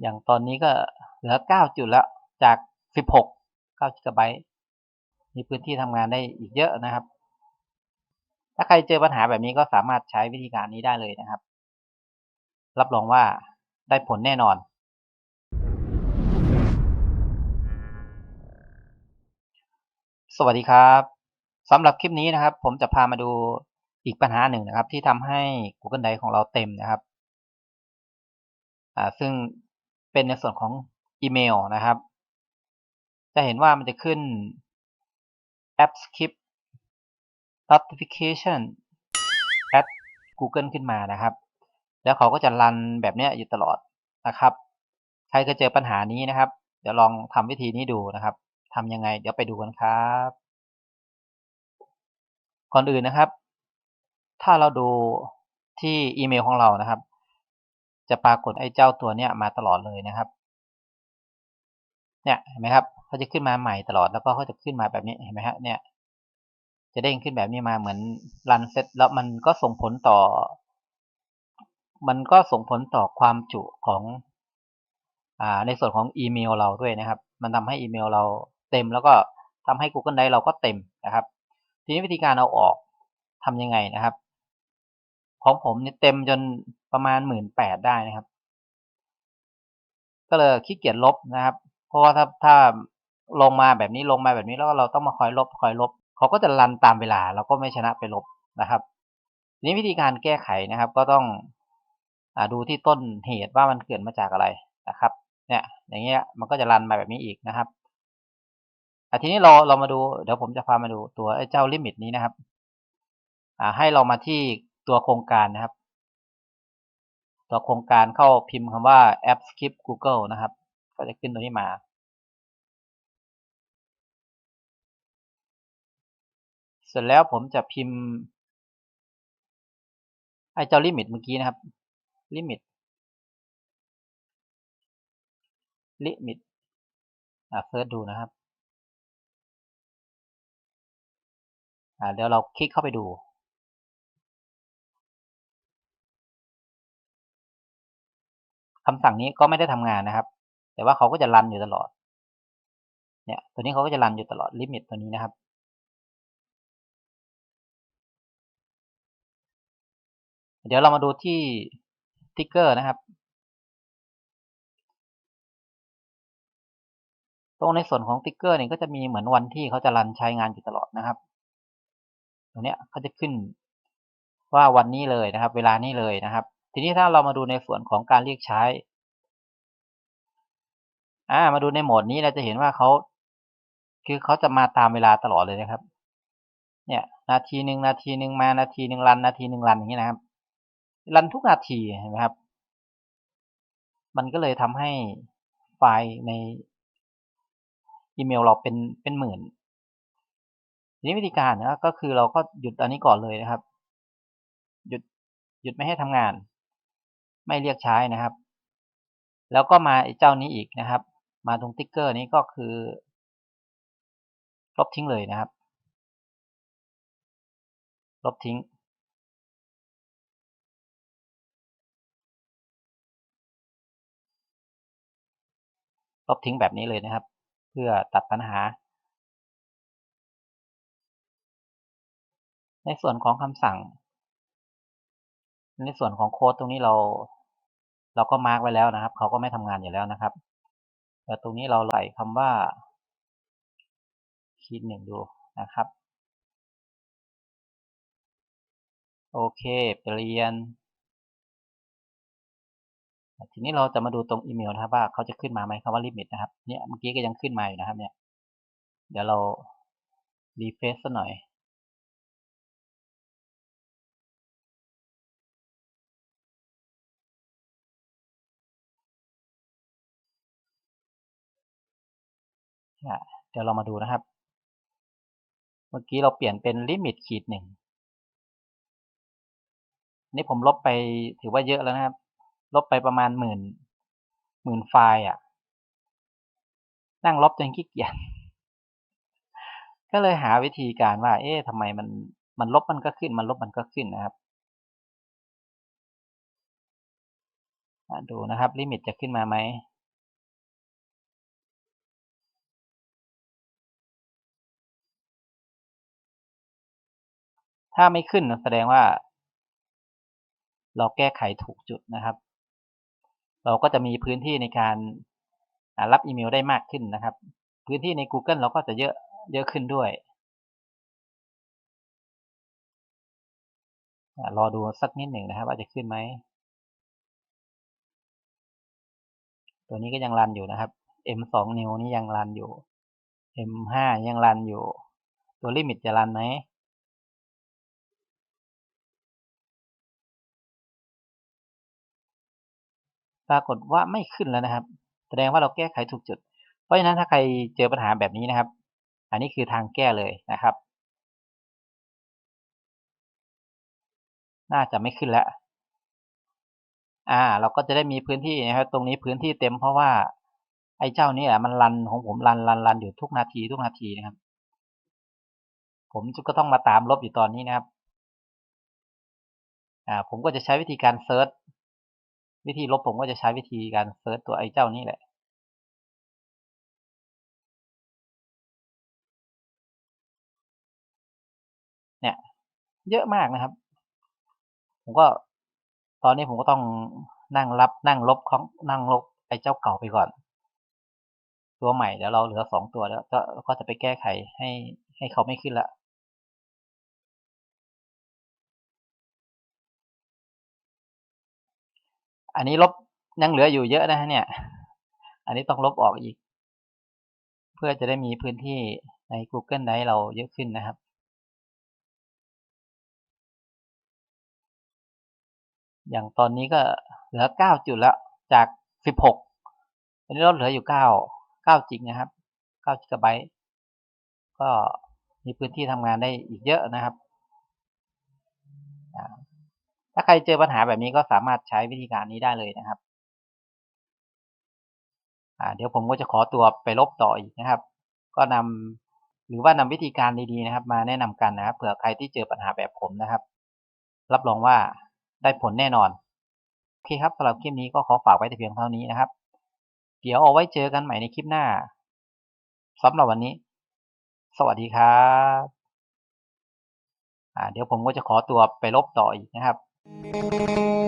อย่างตอนนี้ก็เหลือเก้าจุดแล้วจากสิบหกเก้าจิกะไบต์มีพื้นที่ทำงานได้อีกเยอะนะครับ ถ้าใครเจอปัญหาแบบนี้ก็สามารถใช้วิธีการนี้ได้เลยนะครับ รับรองว่าได้ผลแน่นอน สวัสดีครับสำหรับคลิปนี้นะครับ ผมจะพามาดูอีกปัญหาหนึ่งนะครับ ที่ทำให้ Google Drive ของเราเต็มนะครับซึ่ง เป็นในส่วนของอีเมลนะครับ จะเห็นว่ามันจะขึ้น App Skip Notification at Google ขึ้นมานะครับ แล้วเขาก็จะรันแบบนี้อยู่ตลอดนะครับ ใครเคยเจอปัญหานี้นะครับ เดี๋ยวลองทำวิธีนี้ดูนะครับทำยังไง เดี๋ยวไปดูกันครับ ก่อนอื่นนะครับ ถ้าเราดูที่อีเมลของเรานะครับ จะปรากฏไอ้เจ้าตัวเนี้ยมาตลอดเลยนะครับ เนี่ยเห็นไหมครับเขาจะขึ้นมาใหม่ตลอดแล้วก็เขาจะขึ้นมาแบบนี้เห็นไหมฮะเนี่ย จะเด้งขึ้นแบบนี้มาเหมือนรันเซ็ตแล้วมันก็ส่งผลต่อ มันก็ส่งผลต่อความจุของอ่าในส่วนของอีเมลเราด้วยนะครับ มันทำให้อีเมลเราเต็มแล้วก็ทำให้ Google Drive เราก็เต็มนะครับ ทีนี้วิธีการเอาออกทำยังไงนะครับ ของผมเนี่ยเต็มจนประมาณหมื่นแปดได้นะครับ ก็เลยขี้เกียจลบนะครับ เพราะว่าถ้าถ้าลงมาแบบนี้ลงมาแบบนี้แล้วเราต้องมาคอยลบคอยลบเขาก็จะรันตามเวลา เราก็ไม่ชนะไปลบนะครับทีนี้วิธีการแก้ไขนะครับ ก็ต้องอดูที่ต้นเหตุว่ามันเกิดมาจากอะไรนะครับ เนี่ย อย่างเงี้ยมันก็จะรันมาแบบนี้อีกนะครับอทีนี้เราเรามาดูเดี๋ยวผมจะพามาดูตัวไอ้เจ้าลิมิตนี้นะครับ อ่าให้เรามาที่ ตัวโครงการนะครับ ตัวโครงการเข้าพิมพ์คำว่า app skip google นะครับ ก็จะขึ้นตัวนี้มาเสร็จแล้วผมจะพิมพ์ไอ้เจ้าลิมิตเมื่อกี้นะครับ ลิมิต ลิมิต อ่าเซิร์ชดูนะครับ อ่าเดี๋ยวเราคลิกเข้าไปดู คำสั่งนี้ก็ไม่ได้ทำงานนะครับ แต่ว่าเขาก็จะรันอยู่ตลอด เนี่ย ตัวนี้เขาก็จะรันอยู่ตลอดลิมิตตัวนี้นะครับ เดี๋ยวเรามาดูที่ติ๊กเกอร์นะครับ ตรงในส่วนของติ๊กเกอร์เนี่ยก็จะมีเหมือนวันที่เขาจะรันใช้งานอยู่ตลอดนะครับ ตรงเนี้ยเขาจะขึ้นว่าวันนี้เลยนะครับ เวลานี้เลยนะครับ ทีนี้ถ้าเรามาดูในส่วนของการเรียกใช้อ่ามาดูในโหมดนี้เราจะเห็นว่าเขาคือเขาจะมาตามเวลาตลอดเลยนะครับ เนี่ย นาทีหนึ่งนาทีหนึ่งมานาทีหนึ่งรัน นาทีหนึ่งรันอย่างนี้นะครับ รันทุกนาทีเห็นไหมครับ มันก็เลยทำให้ไฟล์ในอีเมลเราเป็นเป็นหมื่นทีนี้วิธีการนะก็คือเราก็หยุดอันนี้ก่อนเลยนะครับ หยุดหยุดไม่ให้ทำงาน ไม่เรียกใช้นะครับ แล้วก็มาเจ้านี้อีกนะครับ มาตรงติ๊กเกอร์นี้ก็คือ ลบทิ้งเลยนะครับ ลบทิ้ง ลบทิ้งแบบนี้เลยนะครับ เพื่อตัดปัญหาในส่วนของคำสั่ง ในส่วนของโค้ดตรงนี้เรา เราก็มาร์กไว้แล้วนะครับ เขาก็ไม่ทำงานอยู่แล้วนะครับ แต่ตรงนี้เราใส่คำว่าคีดหนึ่งดูนะครับ โอเค เปลี่ยน ทีนี้เราจะมาดูตรงอีเมลนะครับว่าเขาจะขึ้นมาไหมคำว่าลิมิตนะครับ เนี่ยเมื่อกี้ก็ยังขึ้นมาอยู่นะครับ เนี่ย เดี๋ยวเรารีเฟซสักหน่อย เดี๋ยวเรามาดูนะครับ เมื่อกี้เราเปลี่ยนเป็นลิมิตขีดหนึ่งนี่ผมลบไปถือว่าเยอะแล้วนะครับ ลบไปประมาณหมื่นหมื่นไฟล์อะ นั่งลบจนขี้เกียจก็เลยหาวิธีการว่า เอ๊ะทำไมมันมันลบมันก็ขึ้น มันลบมันก็ขึ้นนะครับดูนะครับ ลิมิตจะขึ้นมาไหม ถ้าไม่ขึ้นแสดงว่า เราแก้ไขถูกจุดนะครับ เราก็จะมีพื้นที่ในการรับอีเมลได้มากขึ้นนะครับ พื้นที่ใน Google เราก็จะเยอะเยอะขึ้นด้วยรอดูสักนิดหนึ่งนะครับ ว่าจะขึ้นไหม ตัวนี้ก็ยังรันอยู่นะครับ M2 นิ้วนี้ยังรันอยู่ M5 ยังรันอยู่ ตัวลิมิตจะรันไหม ปรากฏว่าไม่ขึ้นแล้วนะครับ แสดงว่าเราแก้ไขถูกจุด เพราะฉะนั้นถ้าใครเจอปัญหาแบบนี้นะครับ อันนี้คือทางแก้เลยนะครับ น่าจะไม่ขึ้นแล้วอ่า เราก็จะได้มีพื้นที่นะครับ ตรงนี้พื้นที่เต็มเพราะว่า ไอ้เจ้านี่แหละมันรันของผมรันรันรันอยู่ทุกนาทีทุกนาทีนะครับ ผมก็ต้องมาตามลบอยู่ตอนนี้นะครับ อ่า ผมก็จะใช้วิธีการเซิร์ช วิธีลบผมก็จะใช้วิธีการเซิร์ชตัวไอ้เจ้านี่แหละ เนี่ย เยอะมากนะครับ ผมก็ตอนนี้ผมก็ต้องนั่งรับนั่งลบของนั่งลบไอ้เจ้าเก่าไปก่อน ตัวใหม่เดี๋ยวเราเหลือสองตัวแล้วก็ก็จะไปแก้ไขให้ให้เขาไม่ขึ้นละ อันนี้ลบยังเหลืออยู่เยอะนะฮะเนี่ย อันนี้ต้องลบออกอีก เพื่อจะได้มีพื้นที่ใน Google Drive เราเยอะขึ้นนะครับ อย่างตอนนี้ก็เหลือเก้าจุดแล้วจากสิบหกอันนี้ลดเหลืออยู่เก้าเก้าจิกนะครับเก้าจิกะไบต์ก็มีพื้นที่ทำงานได้อีกเยอะนะครับ ถ้าใครเจอปัญหาแบบนี้ก็สามารถใช้วิธีการนี้ได้เลยนะครับเดี๋ยวผมก็จะขอตัวไปลบต่ออีกนะครับ ก็นำหรือว่านำวิธีการดีๆนะครับ มาแนะนำกันนะครับเผื่อใครที่เจอปัญหาแบบผมนะครับ รับรองว่าได้ผลแน่นอนโอเคครับสำหรับคลิปนี้ก็ขอฝากไว้แต่เพียงเท่านี้นะครับ เดี๋ยวเอาไว้เจอกันใหม่ในคลิปหน้าสำหรับวันนี้ สวัสดีครับเดี๋ยวผมก็จะขอตัวไปลบต่ออีกนะครับ Música